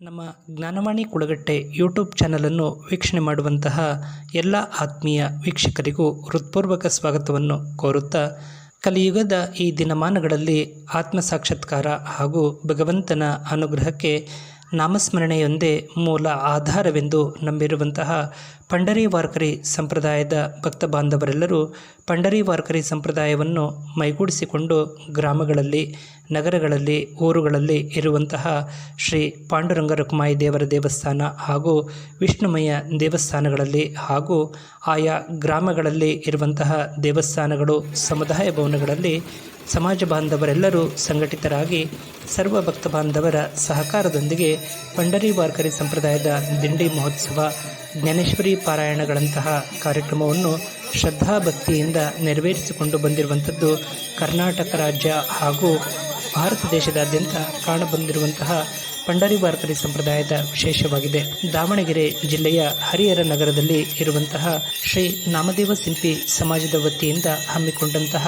ನಮ್ಮ ಜ್ಞಾನವಾಣಿ ಕುಳಗಟ್ಟೆ ಯೂಟ್ಯೂಬ್ ಚಾನಲನ್ನು ವೀಕ್ಷಣೆ ಮಾಡುವಂತಹ ಎಲ್ಲ ಆತ್ಮೀಯ ವೀಕ್ಷಕರಿಗೂ ಹೃತ್ಪೂರ್ವಕ ಸ್ವಾಗತವನ್ನು ಕೋರುತ್ತಾ ಕಲಿಯುಗದ ಈ ದಿನಮಾನಗಳಲ್ಲಿ ಆತ್ಮ ಸಾಕ್ಷಾತ್ಕಾರ ಹಾಗೂ ಭಗವಂತನ ಅನುಗ್ರಹಕ್ಕೆ ನಾಮಸ್ಮರಣೆಯೊಂದೇ ಮೂಲ ಆಧಾರವೆಂದು ನಂಬಿರುವಂತಹ ಪಂಡರಿ ವಾರ್ಕರಿ ಸಂಪ್ರದಾಯದ ಭಕ್ತ ಬಾಂಧವರೆಲ್ಲರೂ ಪಂಡರಿ ವಾರ್ಕರಿ ಸಂಪ್ರದಾಯವನ್ನು ಮೈಗೂಡಿಸಿಕೊಂಡು ಗ್ರಾಮಗಳಲ್ಲಿ, ನಗರಗಳಲ್ಲಿ, ಊರುಗಳಲ್ಲಿ ಇರುವಂತಹ ಶ್ರೀ ಪಾಂಡುರಂಗ ರುಕ್ಮಾಯಿ ದೇವರ ದೇವಸ್ಥಾನ ಹಾಗೂ ವಿಷ್ಣುಮಯ ದೇವಸ್ಥಾನಗಳಲ್ಲಿ ಹಾಗೂ ಆಯಾ ಗ್ರಾಮಗಳಲ್ಲಿ ಇರುವಂತಹ ದೇವಸ್ಥಾನಗಳು, ಸಮುದಾಯ ಭವನಗಳಲ್ಲಿ ಸಮಾಜ ಬಾಂಧವರೆಲ್ಲರೂ ಸಂಘಟಿತರಾಗಿ ಸರ್ವ ಭಕ್ತ ಬಾಂಧವರ ಸಹಕಾರದೊಂದಿಗೆ ಪಂಡರಿ ವಾರ್ಕರಿ ಸಂಪ್ರದಾಯದ ದಿಂಡಿ ಮಹೋತ್ಸವ, ಜ್ಞಾನೇಶ್ವರಿ ಪಾರಾಯಣಗಳಂತಹ ಕಾರ್ಯಕ್ರಮವನ್ನು ಶ್ರದ್ಧಾಭಕ್ತಿಯಿಂದ ನೆರವೇರಿಸಿಕೊಂಡು ಬಂದಿರುವಂಥದ್ದು ಕರ್ನಾಟಕ ರಾಜ್ಯ ಹಾಗೂ ಭಾರತ ದೇಶದಾದ್ಯಂತ ಕಾಣಬಂದಿರುವಂತಹ ಪಂಡರಿ ವಾರ್ಕರಿ ಸಂಪ್ರದಾಯದ ವಿಶೇಷವಾಗಿದೆ. ದಾವಣಗೆರೆ ಜಿಲ್ಲೆಯ ಹರಿಹರ ನಗರದಲ್ಲಿ ಇರುವಂತಹ ಶ್ರೀ ನಾಮದೇವ ಸಿಂಪಿ ಸಮಾಜದ ವತಿಯಿಂದ ಹಮ್ಮಿಕೊಂಡಂತಹ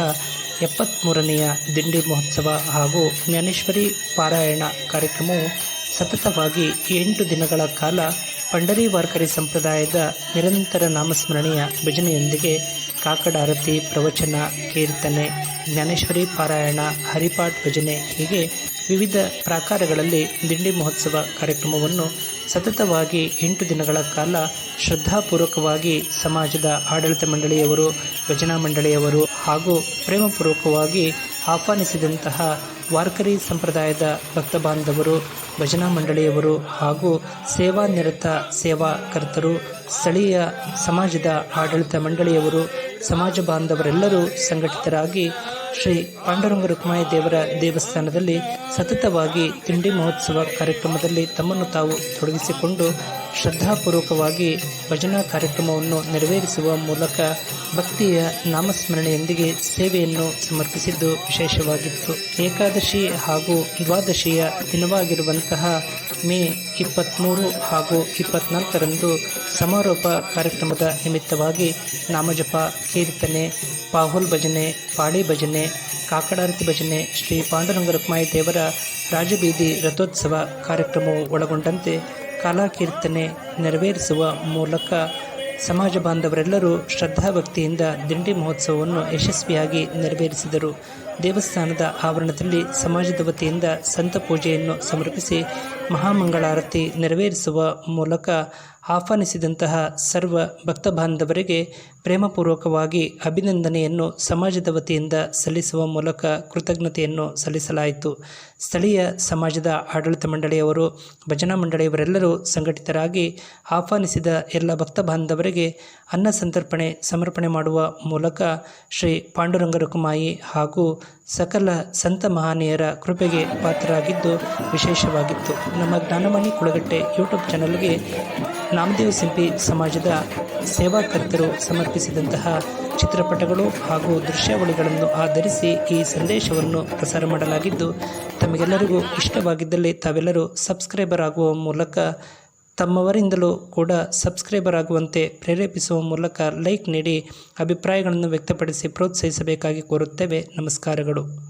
ಎಪ್ಪತ್ತ್ಮೂರನೆಯ ದಿಂಡಿ ಮಹೋತ್ಸವ ಹಾಗೂ ಜ್ಞಾನೇಶ್ವರಿ ಪಾರಾಯಣ ಕಾರ್ಯಕ್ರಮವು ಸತತವಾಗಿ ಎಂಟು ದಿನಗಳ ಕಾಲ ಪಂಡರಿ ವಾರ್ಕರಿ ಸಂಪ್ರದಾಯದ ನಿರಂತರ ನಾಮಸ್ಮರಣೆಯ ಭಜನೆಯೊಂದಿಗೆ ಕಾಕಡ ಆರತಿ ಪ್ರವಚನ, ಕೀರ್ತನೆ, ಜ್ಞಾನೇಶ್ವರಿ ಪಾರಾಯಣ, ಹರಿಪಾಠ್ ಭಜನೆ ಹೀಗೆ ವಿವಿಧ ಪ್ರಾಕಾರಗಳಲ್ಲಿ ದಿಂಡಿ ಮಹೋತ್ಸವ ಕಾರ್ಯಕ್ರಮವನ್ನು ಸತತವಾಗಿ ಎಂಟು ದಿನಗಳ ಕಾಲ ಶ್ರದ್ಧಾಪೂರ್ವಕವಾಗಿ ಸಮಾಜದ ಆಡಳಿತ ಮಂಡಳಿಯವರು ಭಜನಾ ಮಂಡಳಿಯವರು ಹಾಗೂ ಪ್ರೇಮಪೂರ್ವಕವಾಗಿ ಆಹ್ವಾನಿಸಿದಂತಹ ವಾರ್ಕರಿ ಸಂಪ್ರದಾಯದ ಭಕ್ತ ಬಾಂಧವರು, ಭಜನಾ ಮಂಡಳಿಯವರು ಹಾಗೂ ಸೇವಾನಿರತ ಸೇವಾಕರ್ತರು ಸ್ಥಳೀಯ ಸಮಾಜದ ಆಡಳಿತ ಮಂಡಳಿಯವರು, ಸಮಾಜ ಬಾಂಧವರೆಲ್ಲರೂ ಸಂಘಟಿತರಾಗಿ ಶ್ರೀ ಪಾಂಡುರಂಗ ರುಕ್ಮಾಯಿ ದೇವರ ದೇವಸ್ಥಾನದಲ್ಲಿ ಸತತವಾಗಿ ತಿಂಡಿ ಮಹೋತ್ಸವ ಕಾರ್ಯಕ್ರಮದಲ್ಲಿ ತಮ್ಮನ್ನು ತಾವು ತೊಡಗಿಸಿಕೊಂಡು ಶ್ರದ್ಧಾಪೂರ್ವಕವಾಗಿ ಭಜನಾ ಕಾರ್ಯಕ್ರಮವನ್ನು ನೆರವೇರಿಸುವ ಮೂಲಕ ಭಕ್ತಿಯ ನಾಮಸ್ಮರಣೆಯೊಂದಿಗೆ ಸೇವೆಯನ್ನು ಸಮರ್ಪಿಸಿದ್ದು ವಿಶೇಷವಾಗಿತ್ತು. ಏಕಾದಶಿ ಹಾಗೂ ದ್ವಾದಶಿಯ ದಿನವಾಗಿರುವಂತಹ ಮೇ ಇಪ್ಪತ್ತ್ಮೂರು ಹಾಗೂ ಇಪ್ಪತ್ನಾಲ್ಕರಂದು ಸಮಾರೋಪ ಕಾರ್ಯಕ್ರಮದ ನಿಮಿತ್ತವಾಗಿ ನಾಮಜಪ ಕೀರ್ತನೆ ಪಾಹುಲ್ ಭಜನೆ, ಪಾಳಿ ಭಜನೆ, ಕಾಕಡಾರತಿ ಭಜನೆ, ಶ್ರೀ ಪಾಂಡುರಂಗ ರುಕ್ಮಾಯಿ ದೇವರ ರಾಜಬೀದಿ ರಥೋತ್ಸವ ಕಾರ್ಯಕ್ರಮವು ಒಳಗೊಂಡಂತೆ ಕಲಾಕೀರ್ತನೆ ನೆರವೇರಿಸುವ ಮೂಲಕ ಸಮಾಜ ಬಾಂಧವರೆಲ್ಲರೂ ಶ್ರದ್ಧಾಭಕ್ತಿಯಿಂದ ದಿಂಡಿ ಮಹೋತ್ಸವವನ್ನು ಯಶಸ್ವಿಯಾಗಿ ನೆರವೇರಿಸಿದರು. ದೇವಸ್ಥಾನದ ಆವರಣದಲ್ಲಿ ಸಮಾಜದ ವತಿಯಿಂದ ಸಂತ ಪೂಜೆಯನ್ನು ಸಮರ್ಪಿಸಿ ಮಹಾಮಂಗಳಾರತಿ ನೆರವೇರಿಸುವ ಮೂಲಕ ಆಹ್ವಾನಿಸಿದಂತಹ ಸರ್ವ ಭಕ್ತ ಬಾಂಧವರಿಗೆ ಪ್ರೇಮಪೂರ್ವಕವಾಗಿ ಅಭಿನಂದನೆಯನ್ನು ಸಮಾಜದ ವತಿಯಿಂದ ಸಲ್ಲಿಸುವ ಮೂಲಕ ಕೃತಜ್ಞತೆಯನ್ನು ಸಲ್ಲಿಸಲಾಯಿತು. ಸ್ಥಳೀಯ ಸಮಾಜದ ಆಡಳಿತ ಮಂಡಳಿಯವರು, ಭಜನಾ ಮಂಡಳಿಯವರೆಲ್ಲರೂ ಸಂಘಟಿತರಾಗಿ ಆಹ್ವಾನಿಸಿದ ಎಲ್ಲ ಭಕ್ತ ಬಾಂಧವರಿಗೆ ಅನ್ನ ಸಂತರ್ಪಣೆ ಸಮರ್ಪಣೆ ಮಾಡುವ ಮೂಲಕ ಶ್ರೀ ಪಾಂಡುರಂಗ ರುಕುಮಾಯಿ ಹಾಗೂ ಸಕಲ ಸಂತ ಮಹಾನೀಯರ ಕೃಪೆಗೆ ಪಾತ್ರರಾಗಿದ್ದು ವಿಶೇಷವಾಗಿತ್ತು. ನಮ್ಮ ಜ್ಞಾನಮಾನಿ ಕುಳಗಟ್ಟೆ ಯೂಟ್ಯೂಬ್ ಚಾನಲ್ಗೆ ನಾಮದೇವ್ ಸಿಂಪಿ ಸಮಾಜದ ಸೇವಾಕರ್ತರು ಸಮರ್ಪಿಸಿದಂತಹ ಚಿತ್ರಪಟಗಳು ಹಾಗೂ ದೃಶ್ಯಾವಳಿಗಳನ್ನು ಆಧರಿಸಿ ಈ ಸಂದೇಶವನ್ನು ಪ್ರಸಾರ ಮಾಡಲಾಗಿದ್ದು, ತಮಗೆಲ್ಲರಿಗೂ ಇಷ್ಟವಾಗಿದ್ದಲ್ಲಿ ತಾವೆಲ್ಲರೂ ಸಬ್ಸ್ಕ್ರೈಬರ್ ಆಗುವ ಮೂಲಕ ತಮ್ಮವರಿಂದಲೂ ಕೂಡ ಸಬ್ಸ್ಕ್ರೈಬರ್ ಆಗುವಂತೆ ಪ್ರೇರೇಪಿಸುವ ಮೂಲಕ ಲೈಕ್ ನೀಡಿ ಅಭಿಪ್ರಾಯಗಳನ್ನು ವ್ಯಕ್ತಪಡಿಸಿ ಪ್ರೋತ್ಸಾಹಿಸಬೇಕಾಗಿ ಕೋರುತ್ತೇವೆ. ನಮಸ್ಕಾರಗಳು.